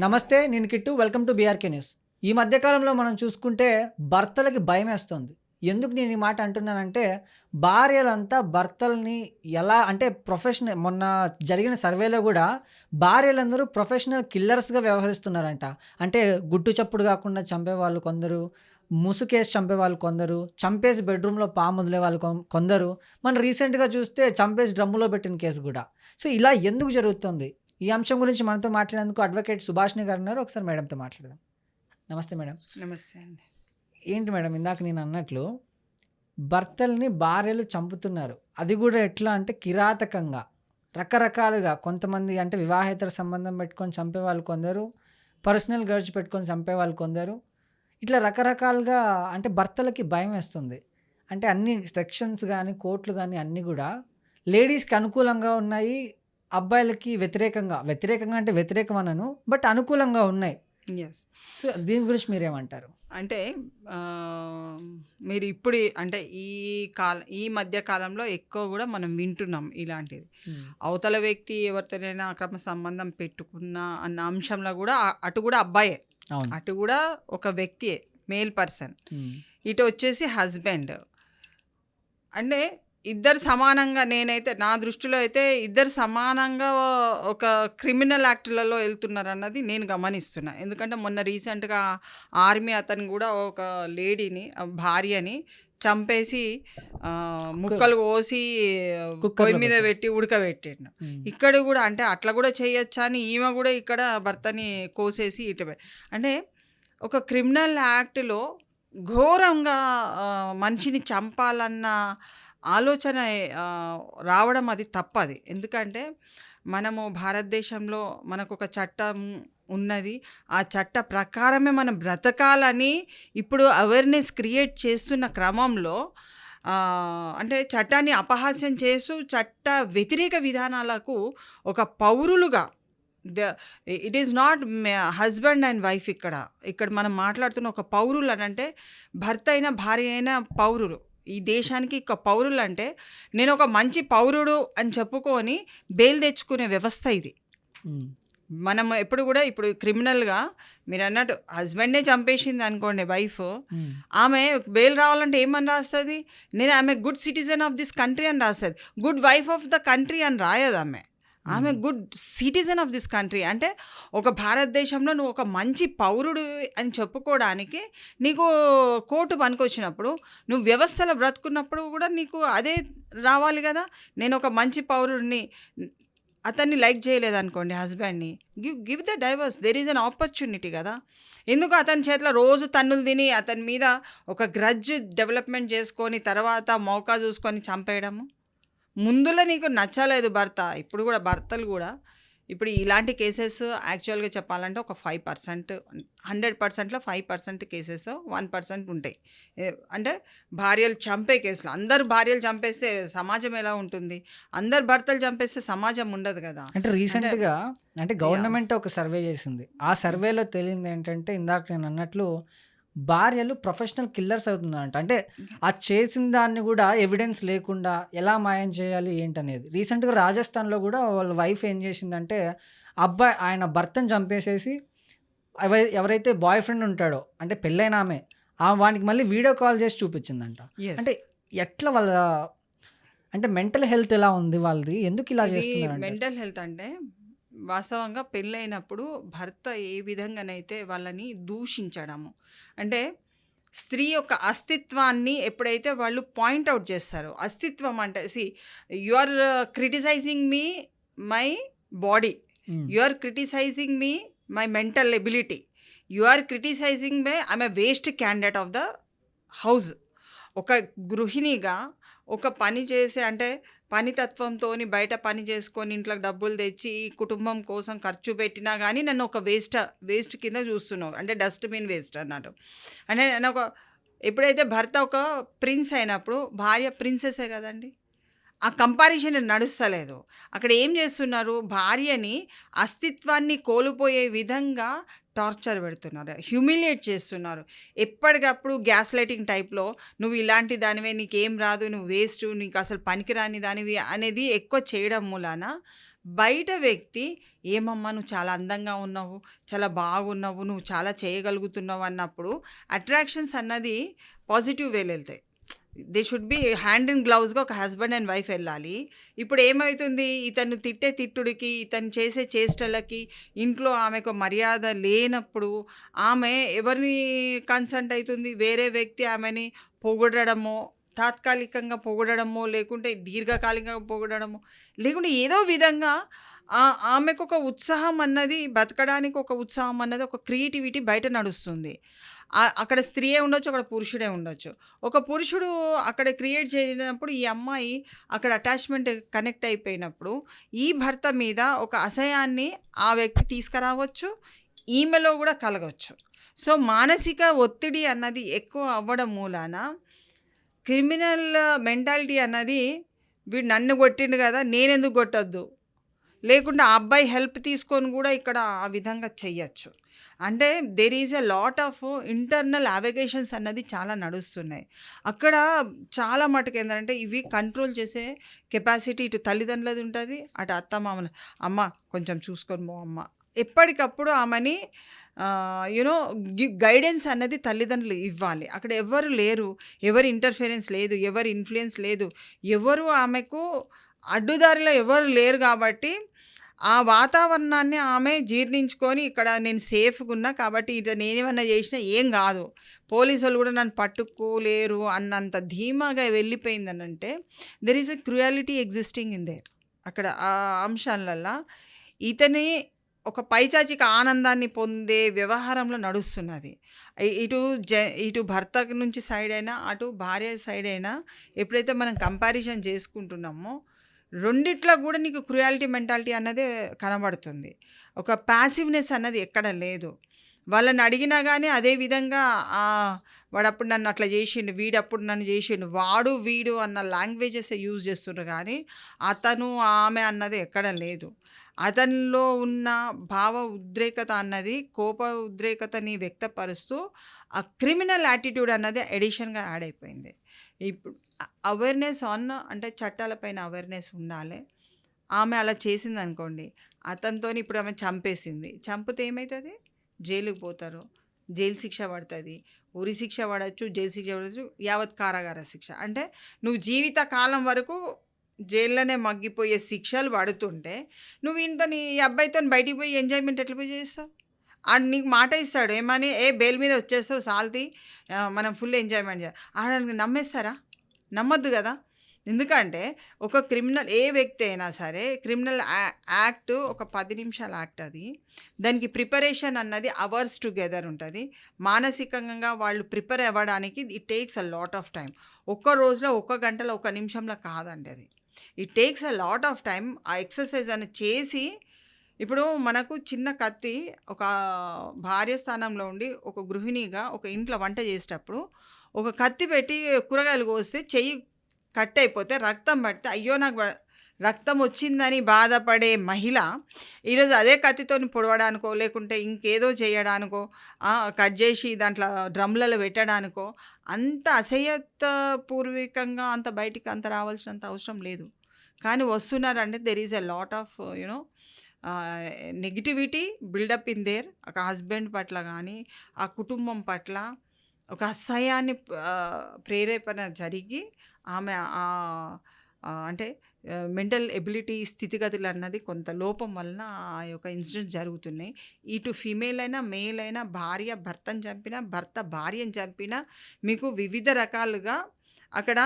నమస్తే నేను Kittu. Welcome to BRK news ఈ మధ్యకాలంలో మనం చూసుకుంటే భర్తలకి భయం వేస్తుంది ఎందుకు నేను ఈ మాట అంటున్నానంటే భార్యలంతా భర్తల్ని ఎలా అంటే ప్రొఫెషనల్ మొన్న జరిగిన సర్వేలో కూడా భార్యలందరూ ప్రొఫెషనల్ కిల్లర్స్గా వ్యవహరిస్తున్నారంట. అంటే గుట్టు చప్పుడు కాకుండా చంపే వాళ్ళు కొందరు ముసుకేసి చంపే వాళ్ళు కొందరు చంపేసి బెడ్రూమ్లో పాము వదిలే వాళ్ళు కొందరు. మనం రీసెంట్గా చూస్తే చంపేసి డ్రమ్ములో పెట్టిన కేసు కూడా. సో ఇలా ఎందుకు జరుగుతుంది? ఈ అంశం గురించి మనతో మాట్లాడేందుకు అడ్వకేట్ సుభాష్ని గారు ఉన్నారు. ఒకసారి మేడంతో మాట్లాడదాం. నమస్తే మేడం. నమస్తే అండి. ఏంటి మేడం ఇందాక నేను అన్నట్లు భర్తల్ని భార్యలు చంపుతున్నారు. అది కూడా ఎట్లా అంటే కిరాతకంగా రకరకాలుగా కొంతమంది అంటే వివాహేతర సంబంధం పెట్టుకొని చంపే వాళ్ళు కొందరు పర్సనల్ గర్జ్ పెట్టుకొని చంపే వాళ్ళు కొందరు. ఇట్లా రకరకాలుగా అంటే భర్తలకి భయం వేస్తుంది. అంటే అన్ని సెక్షన్స్ కానీ కోర్టులు కానీ అన్నీ కూడా లేడీస్కి అనుకూలంగా ఉన్నాయి అబ్బాయిలకి వ్యతిరేకంగా వ్యతిరేకంగా అంటే వ్యతిరేకం అనను బట్ అనుకూలంగా ఉన్నాయి. ఎస్ సో దీని గురించి మీరేమంటారు? అంటే మీరు ఇప్పుడు అంటే ఈ కాల ఈ మధ్య కాలంలో ఎక్కువ కూడా మనం వింటున్నాం ఇలాంటిది. అవతల వ్యక్తి ఎవరితోనైనా అక్రమ సంబంధం పెట్టుకున్నా అన్న అంశంలో కూడా అటు కూడా అబ్బాయే. అటు కూడా ఒక వ్యక్తియే మేల్ పర్సన్. ఇటు వచ్చేసి హస్బెండ్. అంటే ఇద్దరు సమానంగా నేనైతే నా దృష్టిలో అయితే ఇద్దరు సమానంగా ఒక క్రిమినల్ యాక్ట్లలో వెళ్తున్నారు అన్నది నేను గమనిస్తున్నా ఎందుకంటే మొన్న రీసెంట్గా ఆర్మీ అతను కూడా ఒక లేడీని భార్యని చంపేసి ముక్కలు కోసి పొయ్యి మీద. పెట్టి ఉడకబెట్టాడు. ఇక్కడ కూడా అంటే అట్లా కూడా చేయొచ్చా అని ఈమె కూడా ఇక్కడ భర్తని కోసేసి ఇటు అంటే ఒక క్రిమినల్ యాక్ట్లో ఘోరంగా మనిషిని చంపాలన్న ఆలోచన రావడం అది తప్పది. ఎందుకంటే మనము భారతదేశంలో మనకు ఒక చట్టం ఉన్నది. ఆ చట్ట ప్రకారమే మనం బ్రతకాలని ఇప్పుడు అవేర్నెస్ క్రియేట్ చేస్తున్న క్రమంలో అంటే చట్టాన్ని అపహాస్యం చేస్తూ చట్ట వ్యతిరేక విధానాలకు ఒక పౌరులుగా the it is not husband and wife ఇక్కడ. ఇక్కడ మనం మాట్లాడుతున్న ఒక పౌరులు అని అంటే భర్త అయిన భార్య అయిన పౌరులు. ఈ దేశానికి ఒక పౌరులు అంటే నేను ఒక మంచి పౌరుడు అని చెప్పుకొని బెయిల్ తెచ్చుకునే వ్యవస్థ ఇది. మనం ఎప్పుడు కూడా ఇప్పుడు క్రిమినల్గా మీరు అన్నట్టు హస్బెండే చంపేసింది అనుకోండి వైఫ్. ఆమె బెయిల్ రావాలంటే ఏమని రాస్తుంది? నేను ఆమె good citizen of this country అని రాస్తుంది. Good wife of the country అని రాయదు ఆమె. ఆమె good citizen of this country. అంటే ఒక భారతదేశంలో నువ్వు ఒక మంచి పౌరుడు అని చెప్పుకోవడానికి నీకు కోర్టు పనికొచ్చినప్పుడు నువ్వు వ్యవస్థలో బ్రతుకున్నప్పుడు కూడా నీకు అదే రావాలి కదా. నేను ఒక మంచి పౌరుడిని అతన్ని లైక్ చేయలేదు అనుకోండి హస్బెండ్ని. Give give the divorce. There is an opportunity కదా. ఎందుకు అతని చేతిలో రోజు తన్నులు తిని అతని మీద ఒక గ్రడ్జ్ డెవలప్మెంట్ చేసుకొని తర్వాత మౌకా చూసుకొని చంపేయడము? ముందులో నీకు నచ్చలేదు భర్త ఇప్పుడు కూడా భర్తలు కూడా ఇప్పుడు ఇలాంటి కేసెస్ యాక్చువల్గా చెప్పాలంటే ఒక ఫైవ్ పర్సెంట్ హండ్రెడ్ పర్సెంట్లో five percent cases one percent ఉంటాయి. అంటే భార్యలు చంపే కేసులు అందరు భార్యలు చంపేస్తే సమాజం ఎలా ఉంటుంది? అందరు భర్తలు చంపేస్తే సమాజం ఉండదు కదా. అంటే రీసెంట్గా అంటే గవర్నమెంట్ ఒక సర్వే చేసింది. ఆ సర్వేలో తెలియంది ఏంటంటే ఇందాక నేను అన్నట్లు భార్యలు ప్రొఫెషనల్ కిల్లర్స్ అవుతున్నారంట. అంటే ఆ చేసిన దాన్ని కూడా ఎవిడెన్స్ లేకుండా ఎలా మాయం చేయాలి ఏంటనేది. రీసెంట్గా రాజస్థాన్లో కూడా వాళ్ళ వైఫ్ ఏం చేసిందంటే అబ్బాయి ఆయన భర్తను చంపేసేసి ఎవ- ఎవరైతే బాయ్ ఫ్రెండ్ ఉంటాడో అంటే పెళ్ళైన ఆమె ఆ వానికి మళ్ళీ వీడియో కాల్ చేసి చూపించిందంట. అంటే ఎట్లా వాళ్ళ అంటే మెంటల్ హెల్త్ ఎలా ఉంది వాళ్ళది? ఎందుకు ఇలా చేస్తున్నారు మెంటల్ హెల్త్ అంటే వాస్తవంగా పెళ్ళైనప్పుడు భర్త ఏ విధంగానైతే వాళ్ళని దూషించడము. అంటే స్త్రీ యొక్క అస్తిత్వాన్ని ఎప్పుడైతే వాళ్ళు పాయింట్అవుట్ చేస్తారో అస్తిత్వం అంటే see you are criticizing me my body. You are criticizing me my mental ability. You are criticizing my I'm a waste candidate of the house. ఒక గృహిణిగా ఒక పని చేసే అంటే పనితత్వంతో బయట పని చేసుకొని ఇంట్లో డబ్బులు తెచ్చి కుటుంబం కోసం ఖర్చు పెట్టినా కానీ నన్ను ఒక వేస్ట్ వేస్ట్ కింద చూస్తున్నావు. అంటే డస్ట్బిన్ వేస్ట్ అన్నట్టు. అంటే నేను ఒక ఎప్పుడైతే భర్త ఒక ప్రిన్స్ అయినప్పుడు భార్య ప్రిన్సెసే కదండి? ఆ కంపారిజన్ నడుస్తలేదు. అక్కడ ఏం చేస్తున్నారు? భార్యని అస్తిత్వాన్ని కోల్పోయే విధంగా టార్చర్ పెడుతున్నారు హ్యూమిలియేట్ చేస్తున్నారు. ఎప్పటికప్పుడు గ్యాస్ లైటింగ్ టైప్లో నువ్వు ఇలాంటి దానివే నీకేం రాదు నువ్వు వేస్ట్ నీకు అసలు పనికిరాని దానివి అనేది ఎక్కువ చేయడం మూలాన బయట వ్యక్తి ఏమమ్మా నువ్వు చాలా అందంగా ఉన్నావు చాలా బాగున్నావు నువ్వు చాలా చేయగలుగుతున్నావు అన్నప్పుడు అట్రాక్షన్స్ అన్నది పాజిటివ్ వేలు వెళ్తాయి they should be hand and గ్లౌజ్గా ఒక హస్బెండ్ అండ్ వైఫ్ వెళ్ళాలి. ఇప్పుడు ఏమవుతుంది ఇతను తిట్టే తిట్టుడికి ఇతను చేసే చేష్టలకి ఇంట్లో ఆమెకు మర్యాద లేనప్పుడు ఆమె ఎవరిని కన్సల్ట్ అవుతుంది? వేరే వ్యక్తి ఆమెని పొగడడమో తాత్కాలికంగా పొగడడమో లేకుంటే దీర్ఘకాలికంగా పొగడము లేకుంటే ఏదో విధంగా ఆ- ఆమెకు ఒక ఉత్సాహం అన్నది బతకడానికి ఒక ఉత్సాహం అన్నది ఒక క్రియేటివిటీ బయట నడుస్తుంది. అక్కడ స్త్రీయే ఉండొచ్చు అక్కడ పురుషుడే ఉండొచ్చు. ఒక పురుషుడు అక్కడ క్రియేట్ చేసినప్పుడు ఈ అమ్మాయి అక్కడ అటాచ్మెంట్ కనెక్ట్ అయిపోయినప్పుడు ఈ భర్త మీద ఒక అసహ్యాన్ని ఆ వ్యక్తి తీసుకురావచ్చు ఈమెలో కూడా కలగవచ్చు సో మానసిక ఒత్తిడి అన్నది ఎక్కువ అవ్వడం మూలాన క్రిమినల్ మెంటాలిటీ అన్నది వీడు నన్ను కొట్టిండు కదా నేనెందుకు కొట్టొద్దు? లేకుంటే ఆ అబ్బాయి హెల్ప్ తీసుకొని కూడా ఇక్కడ ఆ విధంగా చెయ్యొచ్చు. అంటే there is a lot of internal allegations అన్నది చాలా నడుస్తున్నాయి. అక్కడ చాలా మటుకు ఏంటంటే ఇవి కంట్రోల్ చేసే కెపాసిటీ ఇటు తల్లిదండ్రులది ఉంటుంది అటు అత్త మామల అమ్మ కొంచెం చూసుకొని పో అమ్మ. ఎప్పటికప్పుడు ఆమెని యునో గైడెన్స్ అన్నది తల్లిదండ్రులు ఇవ్వాలి. అక్కడ ఎవరు లేరు ఎవరి ఇంటర్ఫిరెన్స్ లేదు ఎవరి ఇన్ఫ్లుయెన్స్ లేదు ఎవరు ఆమెకు అడ్డుదారిలో ఎవరు లేరు కాబట్టి ఆ వాతావరణాన్ని ఆమె జీర్ణించుకొని ఇక్కడ నేను సేఫ్గా ఉన్నా కాబట్టి ఇది నేనేమన్నా చేసినా ఏం కాదు. పోలీసు వాళ్ళు కూడా నన్ను పట్టుకోలేరు అన్నంత ధీమాగా వెళ్ళిపోయిందని అంటే there is a cruelty existing in there అక్కడ ఆ అంశాలల్లో ఇతని ఒక పైచాచిక ఆనందాన్ని పొందే వ్యవహారంలో నడుస్తున్నది. ఇటు జ ఇటు భర్త నుంచి సైడ్ అయినా అటు భార్య సైడ్ అయినా ఎప్పుడైతే మనం కంపారిజన్ చేసుకుంటున్నామో రెండిట్లో కూడా నీకు క్రుయాలిటీ మెంటాలిటీ అన్నదే కనబడుతుంది. ఒక ప్యాసివ్నెస్ అన్నది ఎక్కడ లేదు. వాళ్ళని అడిగినా కానీ అదే విధంగా వాడప్పుడు వాడు అప్పుడు నన్ను అట్లా చేసిండు వీడు అప్పుడు నన్ను చేసిండు వాడు వీడు అన్న లాంగ్వేజెస్ యూజ్ చేస్తున్నారు కానీ అతను ఆమె అన్నది ఎక్కడ లేదు. అతనిలో ఉన్న భావ ఉద్రేకత అన్నది కోప ఉద్రేకతని వ్యక్తపరుస్తూ ఆ క్రిమినల్ యాటిట్యూడ్ అన్నది ఎడిషన్గా యాడ్ అయిపోయింది. ఇప్పుడు అవేర్నెస్ ఆన్ అంటే చట్టాలపైన అవేర్నెస్ ఉండాలి. ఆమె అలా చేసింది అనుకోండి అతనితో ఇప్పుడు ఆమె చంపేసింది. చంపితే ఏమవుతుంది జైలుకి పోతారు. జైలు శిక్ష పడుతుంది. ఉరి శిక్ష పడవచ్చు జైలు శిక్ష పడవచ్చు యావత్ కారాగార శిక్ష. అంటే నువ్వు జీవిత కాలం వరకు జైల్లోనే మగ్గిపోయే శిక్షలు పడుతుంటే నువ్వు ఇంత నీ అబ్బాయితో బయటికి పోయి ఎంజాయ్మెంట్ ఎట్లా పోయి చేస్తావు? ఆడు నీకు మాట ఇస్తాడు. ఏమని? ఏ బెయిల్ మీద వచ్చేస్తావు సాల్తీ. మనం ఫుల్ ఎంజాయ్మెంట్ చేయాలి. ఆడనికి నమ్మేస్తారా? నమ్మొద్దు కదా. ఎందుకంటే ఒక క్రిమినల్ ఏ వ్యక్తి అయినా సరే క్రిమినల్ యాక్ట్ ఒక పది నిమిషాల యాక్ట్ అది. దానికి ప్రిపరేషన్ అన్నది అవర్స్ టుగెదర్ ఉంటుంది. మానసికంగా వాళ్ళు ప్రిపేర్ అవ్వడానికి it takes a lot of time ఒక్క రోజులో ఒక్క గంటలో ఒక నిమిషంలో కాదండి అది. It takes a lot of time ఆ ఎక్సర్సైజ్ అని చేసి ఇప్పుడు మనకు చిన్న కత్తి ఒక భార్య స్థానంలో ఉండి ఒక గృహిణిగా ఒక ఇంట్లో వంట చేసేటప్పుడు ఒక కత్తి పెట్టి కూరగాయలు కోస్తే చెయ్యి కట్ అయిపోతే రక్తం పడితే అయ్యో నాకు రక్తం వచ్చిందని బాధపడే మహిళ ఈరోజు అదే కత్తితో పొడవడానికో లేకుంటే ఇంకేదో చేయడానికో కట్ చేసి దాంట్లో డ్రమ్లలో పెట్టడానికో అంత అసహ్యత పూర్వకంగా అంత బయటికి అంత రావాల్సినంత అవసరం లేదు. కానీ వస్తున్నారంటే there is a lot of you know negativity build up in there ఒక హస్బెండ్ పట్ల కానీ ఆ కుటుంబం పట్ల ఒక అసహ్యాన్ని ప్రేరేపణ జరిగి ఆమె అంటే మెంటల్ ఎబిలిటీ స్థితిగతులు అన్నది కొంత లోపం వలన ఆ యొక్క ఇన్సిడెంట్స్ జరుగుతున్నాయి. ఇటు ఫీమేల్ అయినా మేల్ అయినా భార్య భర్తను చంపినా భర్త భార్యను చంపినా మీకు వివిధ రకాలుగా అక్కడ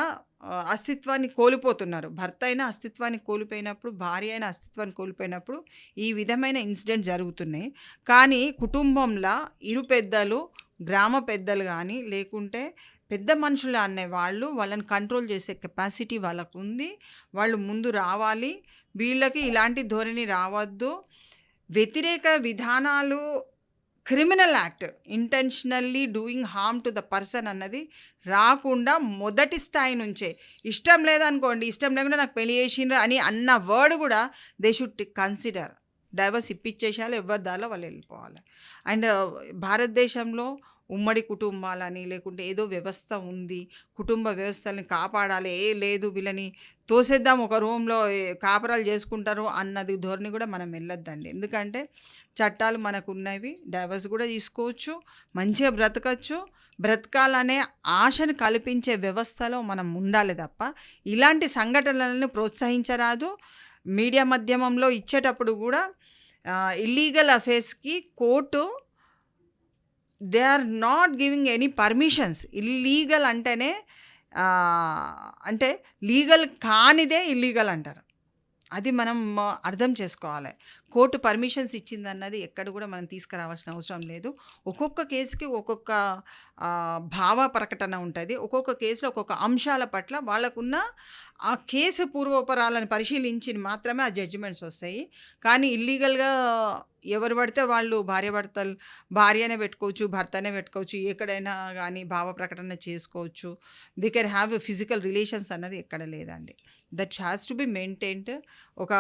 అస్తిత్వాన్ని కోల్పోతున్నారు. భర్త అయినా అస్తిత్వాన్ని కోల్పోయినప్పుడు భార్య అయినా అస్తిత్వాన్ని కోల్పోయినప్పుడు ఈ విధమైన ఇన్సిడెంట్ జరుగుతున్నాయి. కానీ కుటుంబంలో ఇరు పెద్దలు గ్రామ పెద్దలు కానీ లేకుంటే పెద్ద మనుషులు అనే వాళ్ళు వాళ్ళని కంట్రోల్ చేసే కెపాసిటీ వాళ్ళకు ఉంది వాళ్ళు ముందు రావాలి. వీళ్ళకి ఇలాంటి ధోరణి రావద్దు. వ్యతిరేక విధానాలు criminal act intentionally doing harm to the person అన్నది రాకుండా మొదటి స్థాయి నుంచే. ఇష్టం లేదనుకోండి ఇష్టం లేకుండా నాకు పెళ్ళి చేసిండ్రు అని అన్న వర్డ్ కూడా దే షుడ్ కన్సిడర్ డైవర్స్ ఇప్పించేసేయాలి ఎవరి దారిలో వాళ్ళు వెళ్ళిపోవాలి. అండ్ భారతదేశంలో ఉమ్మడి కుటుంబాలని లేకుంటే ఏదో వ్యవస్థ ఉంది కుటుంబ వ్యవస్థల్ని కాపాడాలి ఏ లేదు వీళ్ళని తోసేద్దాం ఒక రూమ్లో కాపరాలు చేసుకుంటారు అన్నది ధోరణి కూడా మనం వెళ్ళొద్దండి. ఎందుకంటే చట్టాలు మనకు ఉన్నవి డైవర్స్ కూడా తీసుకోవచ్చు మంచిగా బ్రతకచ్చు. బ్రతకాలనే ఆశను కల్పించే వ్యవస్థలో మనం ఉండాలి తప్ప ఇలాంటి సంఘటనలను ప్రోత్సహించరాదు. మీడియా మాధ్యమంలో ఇచ్చేటప్పుడు కూడా illegal అఫేర్స్కి court they are not giving any permissions illegal అంటేనే అంటే లీగల్ కానిదే ఇల్లీగల్ అంటారు. అది మనం అర్థం చేసుకోవాలి. కోర్టు పర్మిషన్స్ ఇచ్చిందన్నది ఎక్కడ కూడా మనం తీసుకురావాల్సిన అవసరం లేదు. ఒక్కొక్క కేసుకి ఒక్కొక్క భావ ప్రకటన ఉంటుంది. ఒక్కొక్క కేసులో ఒక్కొక్క అంశాల పట్ల వాళ్ళకున్న ఆ కేసు పూర్వోపరాలను పరిశీలించి మాత్రమే ఆ జడ్జిమెంట్స్ వస్తాయి. కానీ ఇల్లీగల్గా ఎవరు పడితే వాళ్ళు భార్యాభర్తలు భార్యనే పెట్టుకోవచ్చు భర్తనే పెట్టుకోవచ్చు ఎక్కడైనా కానీ భావ ప్రకటన చేసుకోవచ్చు. They can have physical relations అన్నది ఎక్కడ లేదండి. That has to be maintained ఒక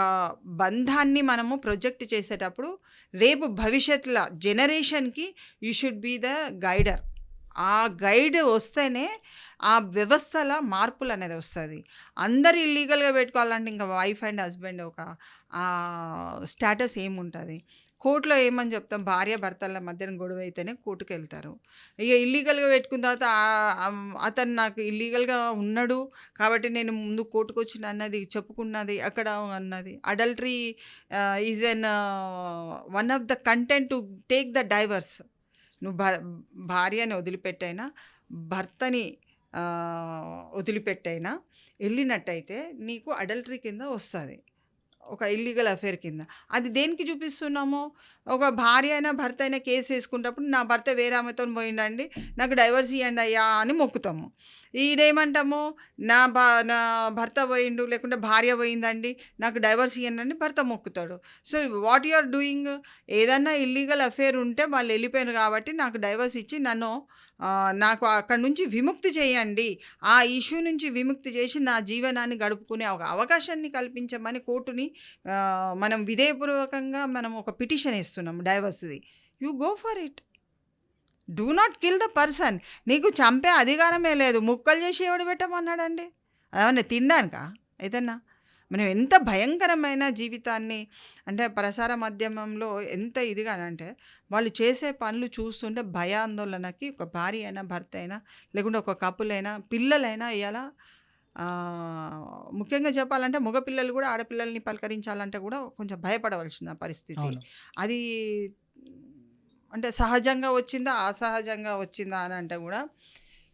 బంధాన్ని మనము ప్రొజెక్ట్ చేసేటప్పుడు రేపు భవిష్యత్తులో జనరేషన్కి you should be the guider. ఆ గైడ్ వస్తేనే ఆ వ్యవస్థల మార్పులు అనేది వస్తుంది. అందరు ఇల్లీగల్గా పెట్టుకోవాలంటే ఇంకా వైఫ్ అండ్ హస్బెండ్ ఒక స్టేటస్ ఏముంటుంది? కోర్టులో ఏమని చెప్తాం? భార్య భర్తల మధ్యన గొడవ అయితేనే కోర్టుకు వెళ్తారు ఇక ఇల్లీగల్గా పెట్టుకున్న తర్వాత అతను నాకు ఇల్లీగల్గా ఉన్నాడు కాబట్టి నేను ముందు కోర్టుకు వచ్చిన అన్నది చెప్పుకున్నది అక్కడ అన్నది. Adultery is an one of the content to take the divorce. నువ్వు భార్యని వదిలిపెట్టైనా భర్తని వదిలిపెట్టైనా వెళ్ళినట్టయితే నీకు అడల్టరీ కింద వస్తుంది. ఒక ఇల్లీగల్ అఫేర్ కింద. అది దేనికి చూపిస్తున్నాము? ఒక భార్య అయినా భర్త అయినా కేసు వేసుకున్నప్పుడు నా భర్త వేరే ఆమెతో పోయిండండి నాకు డైవర్స్ ఇవ్వండి అయ్యా అని మొక్కుతాము. ఈడేమంటాము? నా భా నా భర్త పోయిండు లేకుంటే భార్య పోయిందండి నాకు డైవర్స్ ఇవ్వండి భర్త మొక్కుతాడు. So what you are doing ఏదన్నా ఇల్లీగల్ అఫేర్ ఉంటే వాళ్ళు వెళ్ళిపోయారు కాబట్టి నాకు డైవర్స్ ఇచ్చి నన్ను నాకు అక్కడి నుంచి విముక్తి చేయండి. ఆ ఇష్యూ నుంచి విముక్తి చేసి నా జీవనాన్ని గడుపుకునే ఒక అవకాశాన్ని కల్పించమని కోర్టుని మనం విధేయపూర్వకంగా మనం ఒక పిటిషన్ ఇస్తున్నాం డైవర్స్ది. You go for it. Do not kill the person. నీకు చంపే అధికారమే లేదు. ముక్కలు చేసి ఎవడు పెట్టమన్నాడండి? అదేమన్నా తినడానికా ఏదన్నా? మనం ఎంత భయంకరమైన జీవితాన్ని అంటే ప్రసార మాధ్యమంలో ఎంత ఇదిగా అంటే వాళ్ళు చేసే పనులు చూస్తుంటే భయాందోళనకి ఒక భార్య అయినా భర్త అయినా లేకుంటే ఒక కపుల్ అయినా పిల్లలైనా ఇలా ముఖ్యంగా చెప్పాలంటే మగపిల్లలు కూడా ఆడపిల్లల్ని పలకరించాలంటే కూడా కొంచెం భయపడవలసిన పరిస్థితి. అది అంటే సహజంగా వచ్చిందా అసహజంగా వచ్చిందా అని అంటే కూడా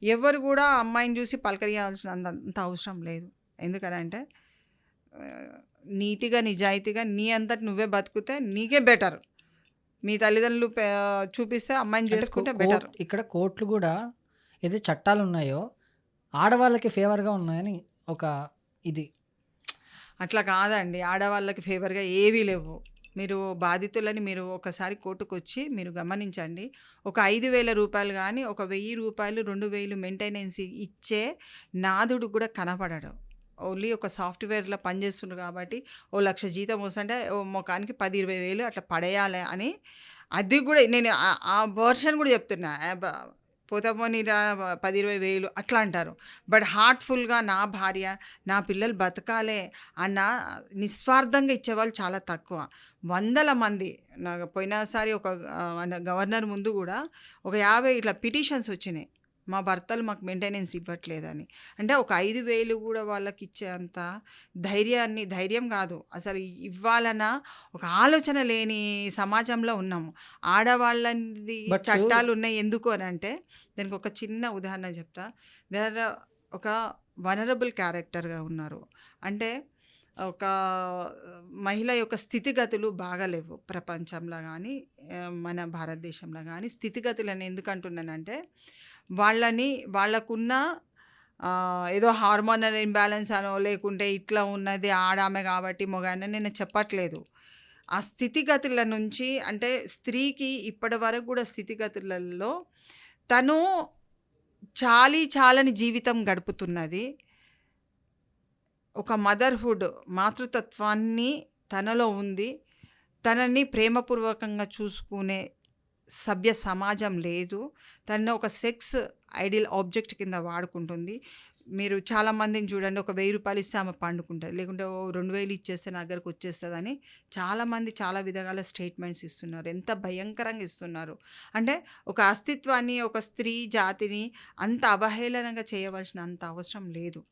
ఎవరు కూడా అమ్మాయిని చూసి పలకరియాల్సిన అంత అంత అవసరం లేదు. ఎందుకనంటే నీతిగా నిజాయితీగా నీ అంతటి నువ్వే బతుకుతే నీకే బెటర్. మీ తల్లిదండ్రులు చూపిస్తే అమ్మాయిని చేసుకుంటే బెటర్. ఇక్కడ కోర్టులు కూడా ఏదైతే చట్టాలు ఉన్నాయో ఆడవాళ్ళకి ఫేవర్గా ఉన్నాయని ఒక ఇది. అట్లా కాదండి. ఆడవాళ్ళకి ఫేవర్గా ఏవీ లేవు. మీరు బాధితులని మీరు ఒకసారి కోర్టుకు వచ్చి మీరు గమనించండి. ఒక ఐదు వేల రూపాయలు కానీ ఒక వెయ్యి రూపాయలు రెండు వేలు మెయింటెనెన్స్ ఇచ్చే నాదుడు కూడా కనపడడు. ఓన్లీ ఒక సాఫ్ట్వేర్లో పనిచేస్తుండ్రు కాబట్టి ఓ లక్ష జీతం వస్తుంటే ఓ మొఖానికి పది ఇరవై వేలు అట్లా పడేయాలి అని అది కూడా నేను ఆ- వర్షన్ కూడా చెప్తున్నా. ఆ పది ఇరవై వేలు అట్లా అంటారు. బట్ హార్ట్ఫుల్గా నా భార్య నా పిల్లలు బతకాలే అన్న నిస్వార్థంగా ఇచ్చేవాళ్ళు చాలా తక్కువ. వందల మంది నాకు పోయినసారి ఒక గవర్నర్ ముందు కూడా ఒక యాభై ఇట్లా పిటిషన్స్ వచ్చినాయి. మా భర్తలు మాకు మెయింటెనెన్స్ ఇవ్వట్లేదని. అంటే ఒక ఐదు వేలు కూడా వాళ్ళకి ఇచ్చేంత ధైర్యాన్ని ధైర్యం కాదు. అసలు ఇవ్వాలన్న ఒక ఆలోచన లేని సమాజంలో ఉన్నాము. ఆడవాళ్ళది చట్టాలు ఉన్నాయి ఎందుకు అని అంటే దానికి ఒక చిన్న ఉదాహరణ చెప్తా. దేర్ ఒక వనరబుల్ క్యారెక్టర్గా ఉన్నారు. అంటే ఒక మహిళ యొక్క స్థితిగతులు బాగలేవు ప్రపంచంలో కానీ మన భారతదేశంలో కానీ స్థితిగతులను ఎందుకు అంటున్నానంటే వాళ్ళని వాళ్ళకున్న ఏదో హార్మోనల్ ఇంబ్యాలెన్స్ అనో లేకుంటే ఇట్లా ఉన్నది ఆడామె కాబట్టి మొగానే నేను చెప్పట్లేదు. ఆ స్థితిగతుల నుంచి అంటే స్త్రీకి ఇప్పటి వరకు కూడా స్థితిగతులలో తను చాలి చాలని జీవితం గడుపుతున్నది. ఒక మదర్హుడ్ మాతృతత్వాన్ని తనలో ఉంది. తనని ప్రేమపూర్వకంగా చూసుకునే సభ్య సమాజం లేదు. తనని ఒక సెక్స్ ఐడియల్ ఆబ్జెక్ట్ కింద వాడుకుంటుంది. మీరు చాలా మందిని చూడండి ఒక వెయ్యి రూపాయలు ఇస్తే ఆమె పండుకుంటుంది. లేకుంటే ఓ రెండు వేలు ఇచ్చేస్తే నా దగ్గరకు వచ్చేస్తుందని చాలామంది చాలా విధాల స్టేట్మెంట్స్ ఇస్తున్నారు. ఎంత భయంకరంగా ఇస్తున్నారు. అంటే ఒక అస్తిత్వాన్ని ఒక స్త్రీ జాతిని అంత అవహేళనంగా చేయవలసిన అంత అవసరం లేదు.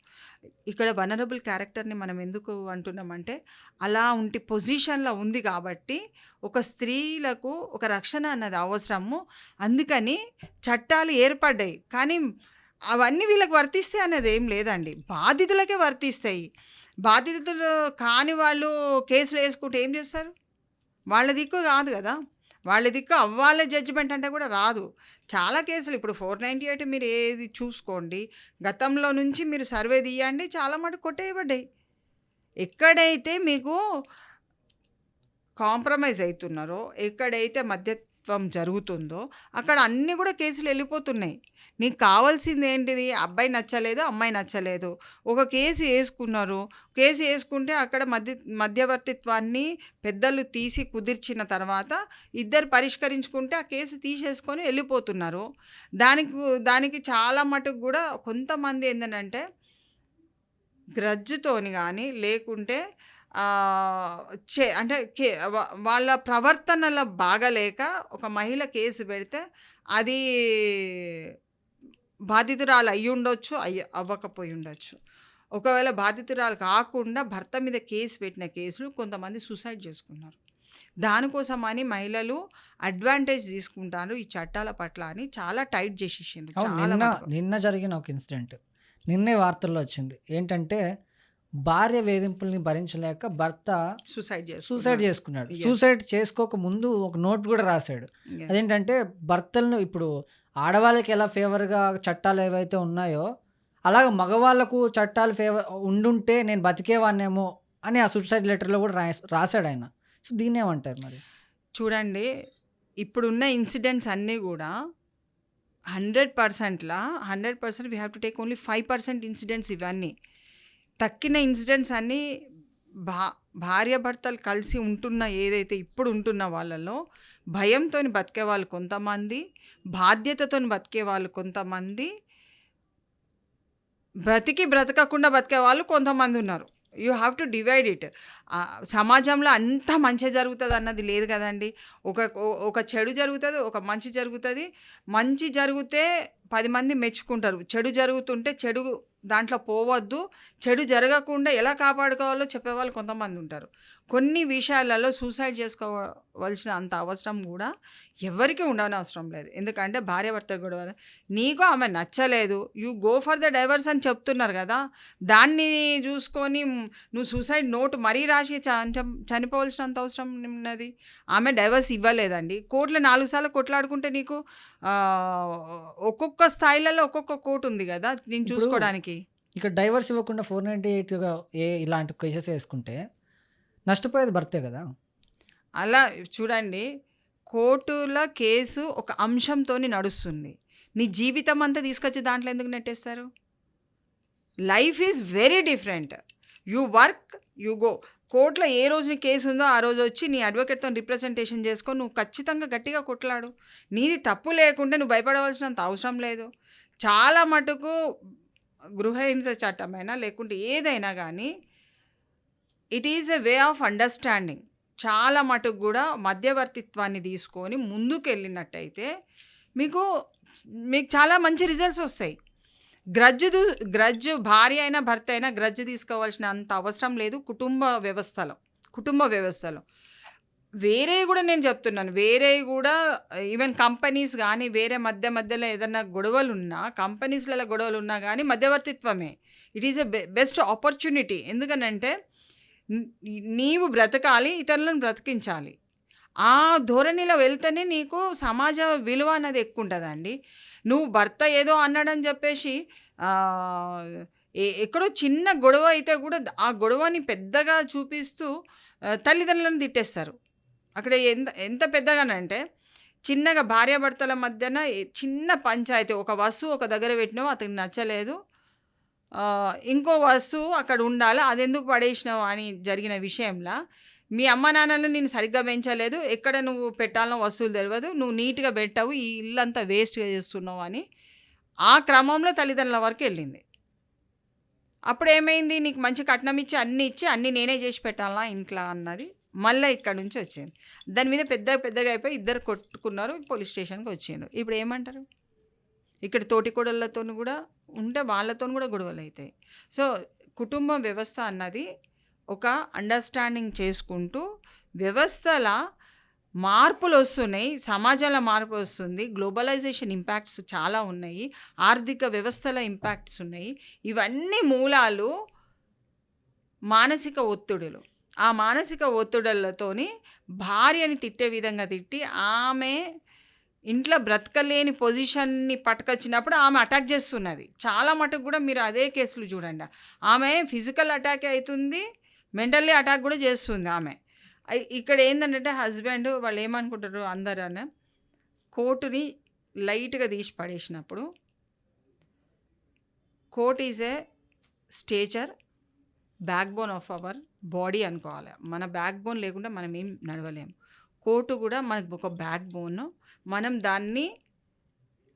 ఇక్కడ వనరబుల్ క్యారెక్టర్ని మనం ఎందుకు అంటున్నామంటే అలా ఉంటి పొజిషన్లో ఉంది కాబట్టి ఒక స్త్రీలకు ఒక రక్షణ అన్నది అవసరము. అందుకని చట్టాలు ఏర్పడ్డాయి. కానీ అవన్నీ వీళ్ళకి వర్తిస్తాయి అనేది ఏం లేదండి. బాధితులకే వర్తిస్తాయి. బాధితులు కాని వాళ్ళు కేసులు వేసుకుంటే ఏం చేస్తారు? వాళ్ళ దిక్కు కాదు కదా. వాళ్ళ దిక్కు అవ్వాలే జడ్జిమెంట్ అంటే కూడా రాదు. చాలా కేసులు ఇప్పుడు ఫోర్ నైంటీ ఎయిట్ మీరు ఏది చూసుకోండి. గతంలో నుంచి మీరు సర్వే తీయండి చాలా మటుకు కొట్టేయబడ్డాయి. ఎక్కడైతే మీకు కాంప్రమైజ్ అవుతున్నారో ఎక్కడైతే మధ్యత్వం జరుగుతుందో అక్కడ అన్నీ కూడా కేసులు వెళ్ళిపోతున్నాయి. నీకు కావాల్సింది ఏంటిది? అబ్బాయి నచ్చలేదు అమ్మాయి నచ్చలేదు. ఒక కేసు వేసుకున్నారు. కేసు వేసుకుంటే అక్కడ మధ్య మధ్యవర్తిత్వాన్ని పెద్దలు తీసి కుదిర్చిన తర్వాత ఇద్దరు పరిష్కరించుకుంటే ఆ కేసు తీసేసుకొని వెళ్ళిపోతున్నారు. దానికి దానికి చాలా మటుకు కూడా కొంతమంది ఏంటంటే గ్రజ్జుతోని కానీ లేకుంటే చే అంటే కే వాళ్ళ ప్రవర్తనల బాగలేక ఒక మహిళ కేసు పెడితే అది బాధితురాలు అయ్యి ఉండొచ్చు అయ్య అవ్వకపోయి ఉండొచ్చు ఒకవేళ బాధితురాలు కాకుండా భర్త మీద కేసు పెట్టిన కేసులు కొంతమంది సూసైడ్ చేసుకున్నారు దానికోసమని మహిళలు అడ్వాంటేజ్ తీసుకుంటారు ఈ చట్టాల పట్ల అని చాలా టైట్ చాలా నిన్న. నిన్న జరిగిన ఒక ఇన్సిడెంట్ నిన్నే వార్తల్లో వచ్చింది ఏంటంటే భార్య వేధింపుల్ని భరించలేక భర్త సూసైడ్ సూసైడ్. చేసుకున్నాడు. సూసైడ్ చేసుకోక ముందు ఒక నోట్ కూడా రాశాడు. అదేంటంటే భర్తలను ఇప్పుడు ఆడవాళ్ళకి ఎలా ఫేవర్గా చట్టాలు ఏవైతే ఉన్నాయో అలాగ మగవాళ్ళకు చట్టాలు ఫేవర్ ఉండుంటే నేను బతికేవాన్నేమో అని ఆ సూసైడ్ లెటర్లో కూడా రా రాశాడు ఆయన. సో దీన్ని ఏమంటారు మరి? చూడండి ఇప్పుడున్న ఇన్సిడెంట్స్ అన్నీ కూడా hundred పర్సెంట్లా hundred percent we have to take only five percent incidents ఇవన్నీ. తక్కిన ఇన్సిడెంట్స్ అన్నీ భా భార్యాభర్తలు కలిసి ఉంటున్న ఏదైతే ఇప్పుడు ఉంటున్న వాళ్ళలో భయంతో బతికే వాళ్ళు కొంతమంది బాధ్యతతో బతికే వాళ్ళు కొంతమంది బ్రతికి బ్రతకకుండా బతికే వాళ్ళు కొంతమంది ఉన్నారు. You have to divide it. సమాజంలో అంతా మంచి జరుగుతుంది అన్నది లేదు కదండి. ఒక ఒక చెడు జరుగుతుంది ఒక మంచి జరుగుతుంది. మంచి జరిగితే పది మంది మెచ్చుకుంటారు. చెడు జరుగుతుంటే చెడు దాంట్లో పోవద్దు. చెడు జరగకుండా ఎలా కాపాడుకోవాలో చెప్పేవాళ్ళు కొంతమంది ఉంటారు. కొన్ని విషయాలలో సూసైడ్ చేసుకోవాల్సిన అంత అవసరం కూడా ఎవరికి ఉండని అవసరం లేదు. ఎందుకంటే భార్యాభర్త గొడవ. నీకు ఆమె నచ్చలేదు. You go for the divorce అని చెప్తున్నారు కదా. దాన్ని చూసుకొని నువ్వు సూసైడ్ నోట్ మరీ రాసి చనిపోవాల్సినంత అవసరం ఉన్నది. ఆమె డైవర్స్ ఇవ్వలేదండి. కోర్టులో నాలుగు సార్లు కొట్లాడుకుంటే నీకు ఒక్కొక్క స్థాయిలలో ఒక్కొక్క కోర్టు ఉంది కదా నేను చూసుకోవడానికి. ఇక్కడ డైవర్స్ ఇవ్వకుండా ఫోర్ నైంటీ ఎయిట్గా ఏ ఇలాంటి కేసెస్ వేసుకుంటే నష్టపోయేది భర్తే కదా. అలా చూడండి కోర్టుల కేసు ఒక అంశంతో నడుస్తుంది. నీ జీవితం అంతా తీసుకొచ్చి దాంట్లో ఎందుకు నెట్టేస్తారు? Life is very different. You work you go. కోర్టులో ఏ రోజు నీ కేసు ఉందో ఆ రోజు వచ్చి నీ అడ్వకేట్తో రిప్రజెంటేషన్ చేసుకొని నువ్వు ఖచ్చితంగా గట్టిగా కొట్లాడు. నీది తప్పు లేకుంటే నువ్వు భయపడవలసినంత అవసరం లేదు. చాలా మటుకు గృహహింస చట్టమైనా లేకుంటే ఏదైనా కానీ it is a way of understanding చాలా మటుకు కూడా మధ్యవర్తిత్వాన్ని తీసుకొని ముందుకు వెళ్ళినట్టయితే మీకు మీకు చాలా మంచి రిజల్ట్స్ వస్తాయి. గ్రజ్జు గ్రజ్ గ్రజ్జు భార్య అయినా భర్త అయినా గ్రజ్జు తీసుకోవాల్సిన అంత అవసరం లేదు. కుటుంబ వ్యవస్థలో కుటుంబ వ్యవస్థలో. వేరే కూడా నేను చెప్తున్నాను. వేరే కూడా ఈవెన్ కంపెనీస్ కానీ వేరే మధ్య మధ్యలో ఏదైనా గొడవలు ఉన్నా కంపెనీస్లలో గొడవలు ఉన్నా కానీ మధ్యవర్తిత్వమే. It is a best opportunity ఎందుకనంటే నీవు బ్రతకాలి ఇతరులను బ్రతికించాలి. ఆ ధోరణిలో వెళ్తేనే నీకు సమాజ విలువ అనేది ఎక్కువ ఉంటుందండి నువ్వు భర్త ఏదో అన్నాడని చెప్పేసి ఎక్కడో చిన్న గొడవ అయితే కూడా ఆ గొడవని పెద్దగా చూపిస్తూ తల్లిదండ్రులను తిట్టేస్తారు. అక్కడ ఎంత ఎంత పెద్దగానంటే చిన్నగా భార్యాభర్తల మధ్యన చిన్న పంచాయతీ ఒక వస్తువు ఒక దగ్గర పెట్టినావు అతనికి నచ్చలేదు. ఇంకో వస్తువు అక్కడ ఉండాలి? అది ఎందుకు పడేసినావు అని జరిగిన విషయంలో. మీ అమ్మ నాన్నలు నేను సరిగ్గా పెంచలేదు. ఎక్కడ నువ్వు పెట్టాలనో వస్తువులు తెలియదు నువ్వు నీట్గా పెట్టావు. ఈ ఇల్లు అంతా వేస్ట్గా చేస్తున్నావు అని ఆ క్రమంలో తల్లిదండ్రుల వరకు వెళ్ళింది. అప్పుడు ఏమైంది నీకు మంచి కట్నం ఇచ్చి అన్ని ఇచ్చి అన్ని నేనే చేసి పెట్టాలా ఇంట్లో అన్నది మళ్ళీ ఇక్కడ నుంచి వచ్చింది. దాని మీద పెద్ద పెద్దగా అయిపోయి ఇద్దరు కొట్టుకున్నారు పోలీస్ స్టేషన్కి వచ్చిండ్రు. ఇప్పుడు ఏమంటారు? ఇక్కడ తోటి కోడళ్ళతో కూడా ఉంటే వాళ్ళతో కూడా గొడవలు అవుతాయి సో కుటుంబ వ్యవస్థ అన్నది ఒక అండర్స్టాండింగ్ చేసుకుంటూ వ్యవస్థల మార్పులు వస్తున్నాయి సమాజాల మార్పు వస్తుంది గ్లోబలైజేషన్ ఇంపాక్ట్స్ చాలా ఉన్నాయి ఆర్థిక వ్యవస్థల ఇంపాక్ట్స్ ఉన్నాయి. ఇవన్నీ మూలాలు మానసిక ఒత్తిడులు. ఆ మానసిక ఒత్తిడులతోని భార్యని తిట్టే విధంగా తిట్టి ఆమె ఇంట్లో బ్రతకలేని పొజిషన్ని పట్టుకొచ్చినప్పుడు ఆమె అటాక్ చేస్తున్నది. చాలా మటుకు కూడా మీరు అదే కేసులు చూడండి. ఆమె ఫిజికల్ అటాక్ అవుతుంది మెంటల్లీ అటాక్ కూడా చేస్తుంది ఆమె. ఇక్కడ ఏంటంటే హస్బెండ్ వాళ్ళు ఏమనుకుంటారు అందరూ అని కోటుని లైట్గా తీసి పడేసినప్పుడు coat is a stature back bone of our body అనుకోవాలి. మన బ్యాక్ బోన్ లేకుండా మనం ఏం నడవలేము కోటు కూడా మనకు ఒక బ్యాక్ బోన్. మనం దాన్ని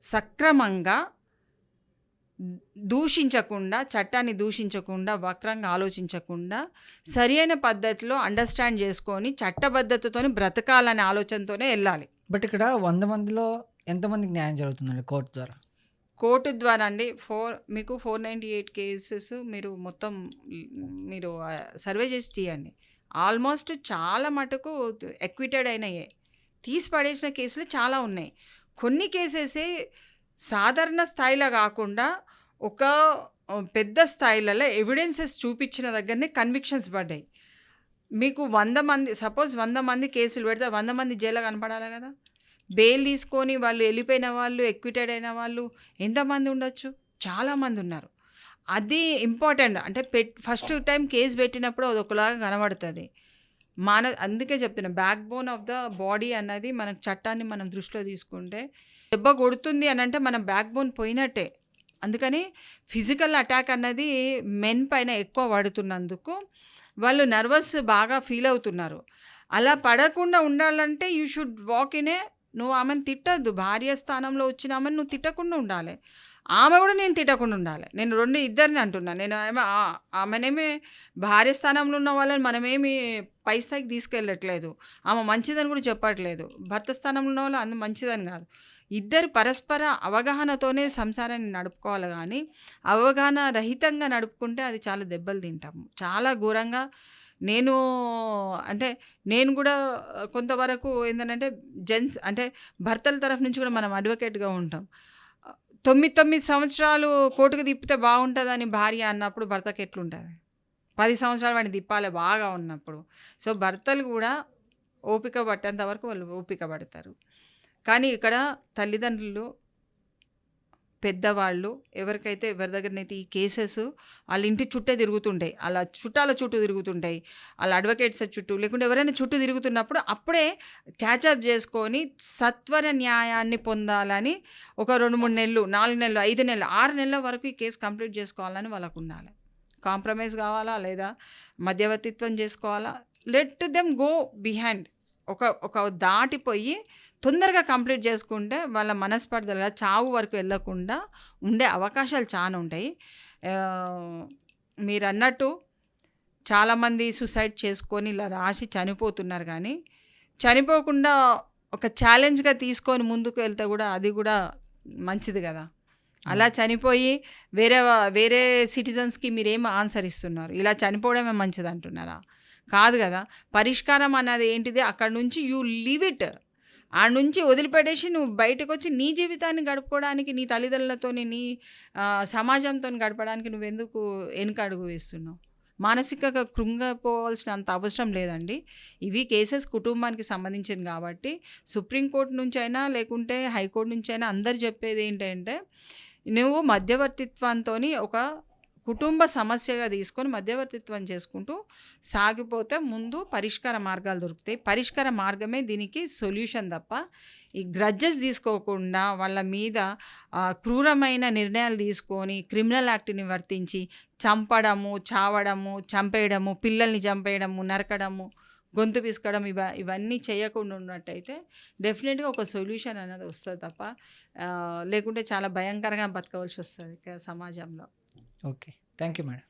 సక్రమంగా దూషించకుండా చట్టాన్ని దూషించకుండా వక్రంగా ఆలోచించకుండా సరైన పద్ధతిలో అండర్స్టాండ్ చేసుకొని చట్టబద్ధతతో బ్రతకాలనే ఆలోచనతోనే వెళ్ళాలి. బట్ ఇక్కడ వంద మందిలో ఎంతమందికి న్యాయం జరుగుతుందండి కోర్టు ద్వారా? కోర్టు ద్వారా అండి ఫోర్ మీకు ఫోర్ నైంటీ ఎయిట్ కేసెస్ మీరు మొత్తం మీరు సర్వే చేసి తీయండి. ఆల్మోస్ట్ చాలా మటుకు ఎక్విటెడ్ అయినాయి. తీసి పడేసిన కేసులు చాలా ఉన్నాయి. కొన్ని కేసెసే సాధారణ స్థాయిలో కాకుండా ఒక పెద్ద స్థాయిలలో ఎవిడెన్సెస్ చూపించిన దగ్గరనే కన్విక్షన్స్ పడ్డాయి. మీకు వంద మంది సపోజ్ వంద మంది కేసులు పెడితే వంద మంది జైల్లో కనపడాలి కదా? బెయిల్ తీసుకొని వాళ్ళు వెళ్ళిపోయిన వాళ్ళు ఎక్విటెడ్ అయిన వాళ్ళు ఎంతమంది ఉండొచ్చు? చాలామంది ఉన్నారు. అది ఇంపార్టెంట్. అంటే పెట్ ఫస్ట్ టైం కేసు పెట్టినప్పుడు అది ఒకలాగా కనబడుతుంది. మాన అందుకే చెప్తున్నా back bone of the body అన్నది మనకు చట్టాన్ని మనం దృష్టిలో తీసుకుంటే దెబ్బ కొడుతుంది అని అంటే మన బ్యాక్ బోన్ పోయినట్టే. అందుకని ఫిజికల్ అటాక్ అన్నది మెన్ పైన ఎక్కువ పడుతున్నందుకు వాళ్ళు నర్వస్ బాగా ఫీల్ అవుతున్నారు. అలా పడకుండా ఉండాలంటే you should walk in a నువ్వు ఆమెను తిట్టద్దు. భార్య స్థానంలో వచ్చిన ఆమెను నువ్వు తిట్టకుండా ఉండాలి. ఆమె కూడా నేను తిట్టకుండా ఉండాలి. నేను రెండు ఇద్దరిని అంటున్నాను నేను ఆమె ఆ- ఆమెనేమి భార్య స్థానంలో ఉన్న వాళ్ళని మనమేమి పై స్థాయికి తీసుకెళ్ళట్లేదు. ఆమె మంచిదని కూడా చెప్పట్లేదు. భర్త స్థానంలో ఉన్న వాళ్ళు అందు మంచిదని కాదు. ఇద్దరు పరస్పర అవగాహనతోనే సంసారాన్ని నడుపుకోవాలి కానీ అవగాహన రహితంగా నడుపుకుంటే అది చాలా దెబ్బలు తింటాము. చాలా ఘోరంగా నేను అంటే నేను కూడా కొంతవరకు ఏంటంటే జెంట్స్ అంటే భర్తల తరఫు నుంచి కూడా మనం అడ్వకేట్గా ఉంటాం. తొమ్మిది తొమ్మిది సంవత్సరాలు కోటుకు తిప్పితే బాగుంటుందని భార్య అన్నప్పుడు భర్తకి ఎట్లుంటుంది? పది సంవత్సరాలు వాడిని తిప్పాలి బాగా ఉన్నప్పుడు. సో భర్తలు కూడా ఓపిక పట్టేంత వరకు వాళ్ళు ఓపిక పడతారు. కానీ ఇక్కడ తల్లిదండ్రులు పెద్దవాళ్ళు ఎవరికైతే ఎవరి దగ్గరనైతే ఈ కేసెస్ వాళ్ళ ఇంటి చుట్టే తిరుగుతుంటాయి. అలా చుట్టాల చుట్టూ తిరుగుతుంటాయి. వాళ్ళ అడ్వకేట్స్ చుట్టూ లేకుంటే ఎవరైనా చుట్టూ తిరుగుతున్నప్పుడు అప్పుడే క్యాచప్ చేసుకొని సత్వర న్యాయాన్ని పొందాలని ఒక రెండు మూడు నెలలు నాలుగు నెలలు ఐదు నెలలు ఆరు నెలల వరకు ఈ కేసు కంప్లీట్ చేసుకోవాలని వాళ్ళకు ఉండాలి. కాంప్రమైజ్ కావాలా లేదా మధ్యవర్తిత్వం చేసుకోవాలా? Let them go behind. ఒక ఒక దాటిపోయి తొందరగా కంప్లీట్ చేసుకుంటే వాళ్ళ మనస్పర్ధలుగా చావు వరకు వెళ్ళకుండా ఉండే అవకాశాలు చాలా ఉంటాయి. మీరు అన్నట్టు చాలామంది సూసైడ్ చేసుకొని ఇలా రాసి చనిపోతున్నారు కానీ చనిపోకుండా ఒక ఛాలెంజ్గా తీసుకొని ముందుకు వెళ్తే కూడా అది కూడా మంచిది కదా. అలా చనిపోయి వేరే వేరే సిటిజన్స్కి మీరేం ఆన్సర్ ఇస్తున్నారు? ఇలా చనిపోవడమే మంచిది అంటున్నారా? కాదు కదా. పరిష్కారం అన్నది ఏంటిది? అక్కడ నుంచి యూ లీవ్ ఇట్ ఆ నుంచి వదిలిపెట్టేసి నువ్వు బయటకు వచ్చి నీ జీవితాన్ని గడుపుకోవడానికి నీ తల్లిదండ్రులతో నీ సమాజంతో గడపడానికి నువ్వు ఎందుకు వెనుక అడుగు వేస్తున్నావు? మానసికంగా కృంగపోవాల్సిన అంత అవసరం లేదండి. ఇవి కేసెస్ కుటుంబానికి సంబంధించింది కాబట్టి సుప్రీంకోర్టు నుంచి అయినా లేకుంటే హైకోర్టు నుంచి అయినా అందరు చెప్పేది ఏంటంటే నువ్వు మధ్యవర్తిత్వంతో ఒక కుటుంబ సమస్యగా తీసుకొని మధ్యవర్తిత్వం చేసుకుంటూ సాగిపోతే ముందు పరిష్కార మార్గాలు దొరుకుతాయి. పరిష్కార మార్గమే దీనికి సొల్యూషన్ తప్ప ఈ గ్రడ్జెస్ తీసుకోకుండా వాళ్ళ మీద క్రూరమైన నిర్ణయాలు తీసుకొని క్రిమినల్ యాక్ట్ని వర్తించి చంపడము చావడము చంపేయడము పిల్లల్ని చంపేయడము నరకడము గొంతు పిసుకోవడం ఇవ ఇవన్నీ చేయకుండా ఉన్నట్టయితే డెఫినెట్గా ఒక సొల్యూషన్ అనేది వస్తుంది తప్ప లేకుంటే చాలా భయంకరంగా బతకవలసి వస్తుంది సమాజంలో. Okay thank you madam